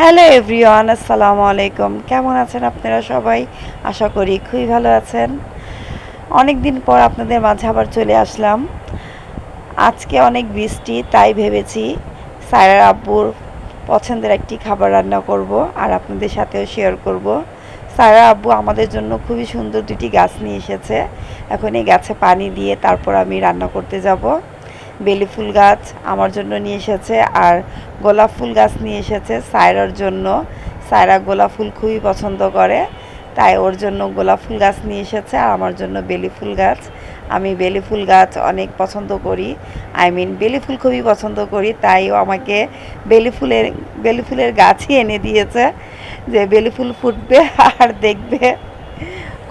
Hello everyone, আসসালামু আলাইকুম। কেমন আছেন আপনারা সবাই? আশা করি খুবই ভালো আছেন। অনেক দিন পর আপনাদের মাঝে আবার চলে আসলাম। আজকে অনেক বৃষ্টি, তাই ভেবেছি সায়রার আব্বুর পছন্দের একটি খাবার রান্না করব আর আপনাদের সাথেও শেয়ার করব। সায়রা আব্বু আমাদের জন্য খুবই সুন্দর দুটি গাছ নিয়ে এসেছে। এখন এই গাছে পানি দিয়ে তারপর আমি রান্না করতে যাব। বেলি ফুল গাছ আমার জন্য নিয়ে এসেছে আর গোলাপ ফুল গাছ নিয়ে এসেছে সায়রার জন্য। সায়রা গোলাপ ফুল খুবই পছন্দ করে, তাই ওর জন্য গোলাপ ফুল গাছ নিয়ে এসেছে আর আমার জন্য বেলি ফুল গাছ। আমি বেলি ফুল গাছ অনেক পছন্দ করি। আই মিন বেলি ফুল খুবই পছন্দ করি, তাই ও আমাকে বেলি ফুলের বেলি ফুলের গাছই এনে দিয়েছে যে বেলি ফুল ফুটবে আর দেখবে।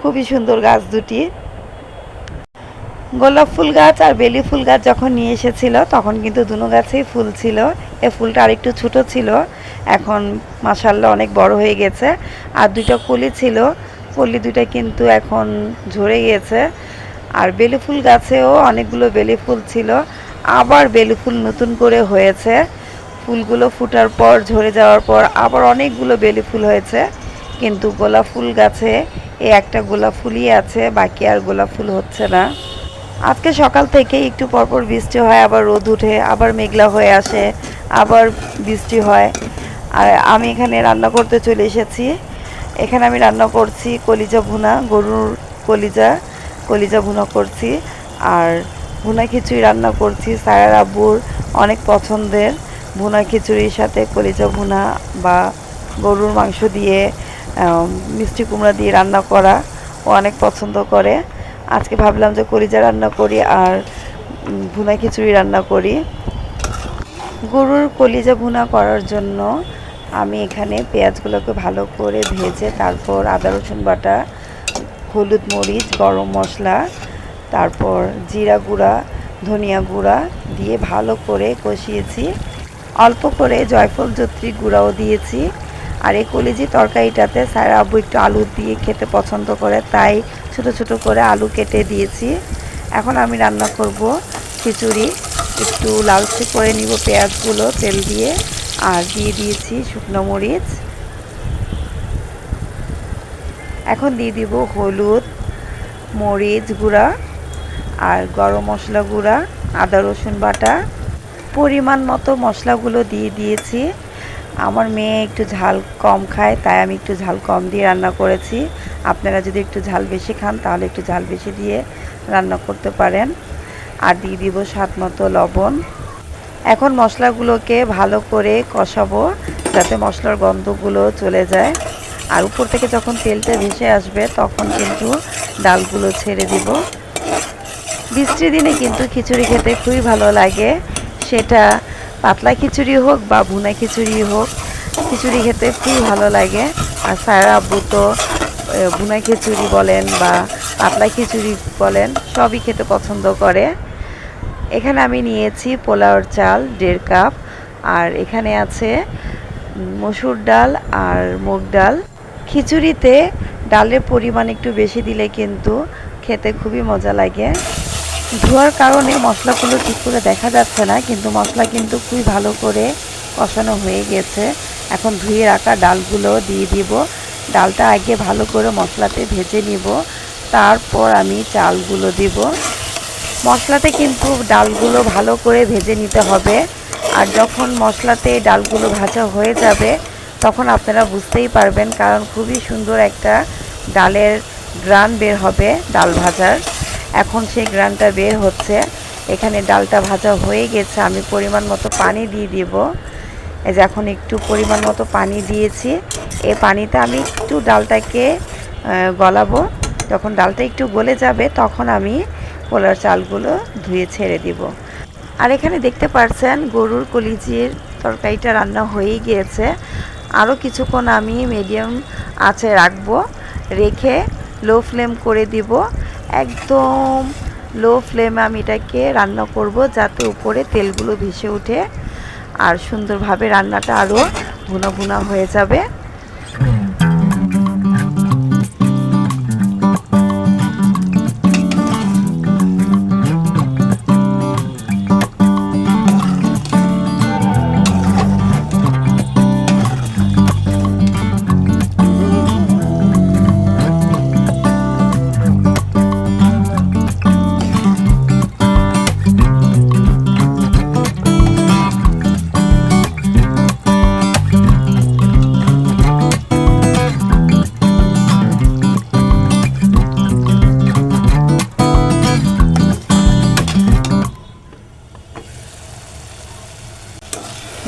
খুবই সুন্দর গাছ দুটি। গোলাপ ফুল গাছ আর বেলি ফুল গাছ যখন নিয়ে এসেছিল, তখন কিন্তু দুনো গাছেই ফুল ছিল। এ ফুলটা আরেকটু ছোট ছিল, এখন মাসাল্লাহ অনেক বড় হয়ে গেছে। আর দুইটা কলি ছিল, কলি দুইটা কিন্তু এখন ঝরে গিয়েছে আর বেলি ফুল গাছেও অনেকগুলো বেলি ফুল ছিল, আবার বেলি ফুল নতুন করে হয়েছে। ফুলগুলো ফুটার পর, ঝরে যাওয়ার পর আবার অনেকগুলো বেলি ফুল হয়েছে। কিন্তু গোলাপ ফুল গাছে এই একটা গোলাপ ফুলই আছে, বাকি আর গোলাপ ফুল হচ্ছে না। আজকে সকাল থেকে একটু পরপর বৃষ্টি হয়, আবার রোদ উঠে, আবার মেঘলা হয়ে আসে, আবার বৃষ্টি হয়। আর আমি এখানে রান্না করতে চলে এসেছি। এখানে আমি রান্না করছি কলিজা ভুনা, গরুর কলিজা কলিজা ভুনা করছি। আর ভুনা খিচুড়ি রান্না করছি, সায়ার আব্বুর অনেক পছন্দের ভুনা খিচুড়ির সাথে কলিজা ভুনা বা গরুর মাংস দিয়ে মিষ্টি কুমড়া দিয়ে রান্না করা ও অনেক পছন্দ করে। আজকে ভাবলাম যে কলিজা রান্না করি আর ভুনা খিচুড়ি রান্না করি। গরুর কলিজা ভুনা করার জন্য আমি এখানে পেঁয়াজগুলোকে ভালো করে ভেজে তারপর আদা, রসুন বাটা, হলুদ মরিচ, গরম মশলা, তারপর জিরা গুঁড়া, ধনিয়া গুঁড়া দিয়ে ভালো করে কষিয়েছি। অল্প করে জয়ফল জত্রী গুঁড়াও দিয়েছি। আর এই কলিজি তরকারিটাতে স্যার আব্বু একটু আলু দিয়ে খেতে পছন্দ করে, তাই ছোট ছোট করে আলু কেটে দিয়েছি। এখন আমি রান্না করব খিচুড়ি। একটু লালচে করে নিব পেঁয়াজগুলো, তেল দিয়ে, আর দিয়ে দিয়েছি শুকনো মরিচ। এখন দিয়ে দিব হলুদ মরিচ গুঁড়া আর গরম মশলা গুঁড়া, আদা রসুন বাটা। পরিমাণ মতো মশলাগুলো দিয়ে দিয়েছি। আমার মেয়ে একটু ঝাল কম খায়, তাই আমি একটু ঝাল কম দিয়ে রান্না করেছি। আপনারা যদি একটু ঝাল বেশি খান, তাহলে একটু ঝাল বেশি দিয়ে রান্না করতে পারেন। আর দিয়ে দিব স্বাদ মতো লবণ। এখন মশলাগুলোকে ভালো করে কষাবো, যাতে মশলার গন্ধগুলো চলে যায়। আর উপর থেকে যখন তেলটা ভেসে আসবে, তখন কিন্তু ডালগুলো ছেড়ে দিব। বৃষ্টির দিনে কিন্তু খিচুড়ি খেতে খুবই ভালো লাগে। সেটা পাতলা খিচুড়ি হোক বা ভুনা খিচুড়ি হোক, খিচুড়ি খেতে খুবই ভালো লাগে। আর সারা আব্বু তো ভুনা খিচুড়ি বলেন বা পাতলা খিচুড়ি বলেন, সবই খেতে পছন্দ করে। এখানে আমি নিয়েছি পোলাওর চাল দেড় কাপ, আর এখানে আছে মসুর ডাল আর মুগ ডাল। খিচুড়িতে ডালের পরিমাণ একটু বেশি দিলে কিন্তু খেতে খুবই মজা লাগে। ধোয়ার কারণে মশলাগুলো ঠিক করে দেখা যাচ্ছে না, কিন্তু মশলা কিন্তু খুবই ভালো করে কষানো হয়ে গেছে। এখন ধুয়ে রাখা ডালগুলো দিয়ে দিব। ডালটা আগে ভালো করে মশলাতে ভেজে নিব। তারপর আমি চালগুলো দিব। মশলাতে কিন্তু ডালগুলো ভালো করে ভেজে নিতে হবে। আর যখন মশলাতে ডালগুলো ভাজা হয়ে যাবে, তখন আপনারা বুঝতেই পারবেন কারণ খুবই সুন্দর একটা ডালের গ্রান বের হবে ডাল ভাজার। এখন সেই গ্রানটা বের হচ্ছে। এখানে ডালটা ভাজা হয়ে গেছে, আমি পরিমাণ মতো পানি দিয়ে দিব। এই যে এখন একটু পরিমাণ মতো পানি দিয়েছি। এই পানিতে আমি একটু ডালটাকে গলাবো। যখন ডালটা একটু গলে যাবে, তখন আমি পোলার চালগুলো ধুয়ে ছেড়ে দিব। আর এখানে দেখতে পারছেন, গরুর কলিজির তরকারিটা রান্না হয়েই গিয়েছে। আরও কিছুক্ষণ আমি মিডিয়াম আঁচে রাখব, রেখে লো ফ্লেম করে দিব। একদম লো ফ্লেমে আমি এটাকে রান্না করব যাতে উপরে তেলগুলো ভেসে ওঠে। আর সুন্দরভাবে রান্নাটা আরও ভুনা ভুনা হয়ে যাবে।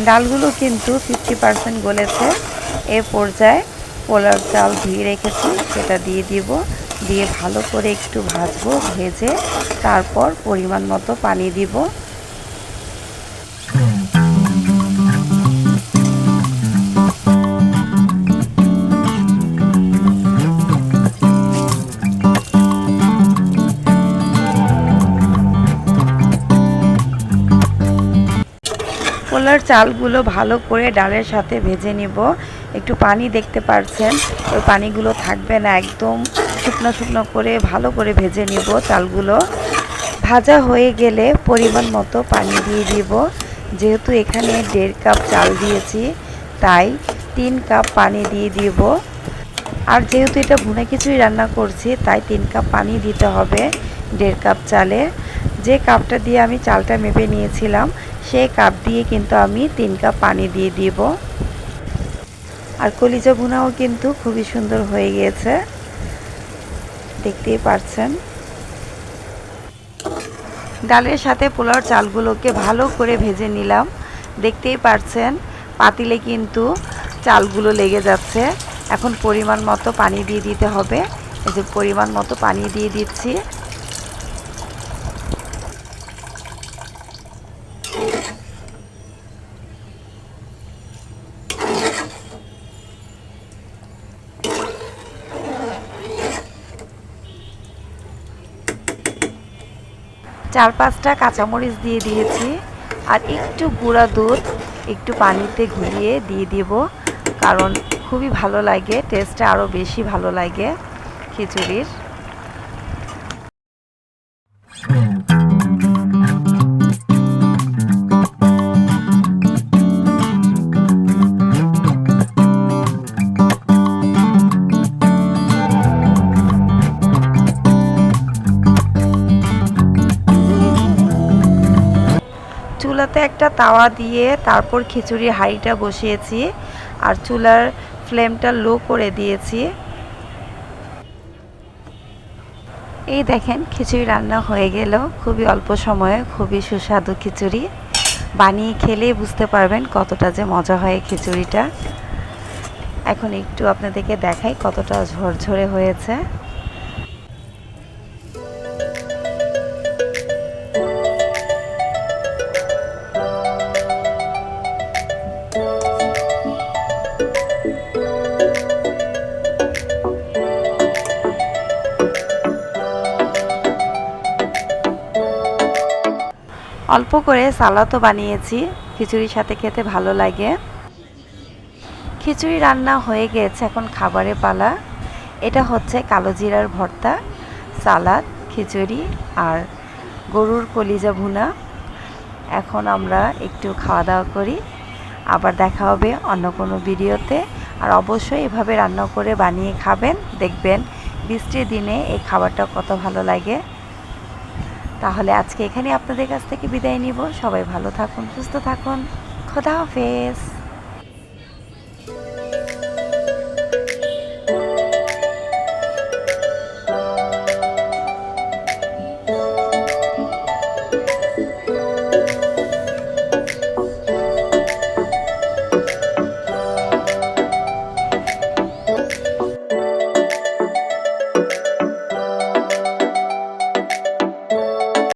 ডালগুলো কিন্তু ফিফটি পারসেন্ট গলেছে। এ পর্যায়ে পোলার চাল ধুয়ে রেখেছি, সেটা দিয়ে দিব। দিয়ে ভালো করে একটু ভাজবো, ভেজে তারপর পরিমাণ মতো পানি দিব। পোলার চালগুলো ভালো করে ডালের সাথে ভেজে নিব। একটু পানি দেখতে পারছেন, ওই পানিগুলো থাকবে না, একদম শুকনো শুকনো করে ভালো করে ভেজে নিব চালগুলো। ভাজা হয়ে গেলে পরিমাণ মতো পানি দিয়ে দিব। যেহেতু এখানে দেড় কাপ চাল দিয়েছি, তাই তিন কাপ পানি দিয়ে দিব। আর যেহেতু এটা ভুনা কিছুই রান্না করছি, তাই তিন কাপ পানি দিতে হবে দেড় কাপ চালে। যে কাপটা দিয়ে আমি চালটা মেপে নিয়েছিলাম সেই কাপ দিয়ে কিন্তু আমি তিন কাপ পানি দিয়ে দিব। আর কলিজা ভুনাও কিন্তু খুবই সুন্দর হয়ে গিয়েছে। দেখতেই পারছেন। ডালের সাথে পোলাওর চালগুলোকে ভালো করে ভেজে নিলাম। দেখতেই পারছেন, পাতিলে কিন্তু চালগুলো লেগে যাচ্ছে। এখন পরিমাণ মতো পানি দিয়ে দিতে হবে। এই যে পরিমাণ মতো পানি দিয়ে দিচ্ছি। চার পাঁচটা কাঁচামরিচ দিয়ে দিয়েছি আর একটু গুঁড়া দুধ একটু পানিতে ঘুরিয়ে দিয়ে দিব, কারণ খুবই ভালো লাগে টেস্টটা আরও বেশি ভালো লাগে খিচুড়ির। চুলাতে একটা তাওয়া দিয়ে তারপর খিচুড়ির হাঁড়িটা বসিয়েছি আর চুলার ফ্লেমটা লো করে দিয়েছি। এই দেখেন, খিচুড়ি রান্না হয়ে গেল। খুবই অল্প সময়ে, খুবই সুস্বাদু খিচুড়ি। বানিয়ে খেলেই বুঝতে পারবেন কতটা যে মজা হয় খিচুড়িটা। এখন একটু আপনাদেরকে দেখাই কতটা ঝরঝরে হয়েছে। অল্প করে সালাদও বানিয়েছি। খিচুড়ির সাথে খেতে ভালো লাগে। খিচুড়ি রান্না হয়ে গেছে এখন খাবারের পালা। এটা হচ্ছে কালো জিরার ভর্তা, সালাদ, খিচুড়ি আর গরুর কলিজা ভুনা। এখন আমরা একটু খাওয়া দাওয়া করি। আবার দেখা হবে অন্য কোনো ভিডিওতে। আর অবশ্যই এভাবে রান্না করে বানিয়ে খাবেন, দেখবেন বৃষ্টির দিনে এই খাবারটা কত ভালো লাগে। তাহলে আজকে এখানে আপনাদের কাছ থেকে বিদায় নিব। সবাই ভালো থাকুন, সুস্থ থাকুন। খোদা হাফেজ।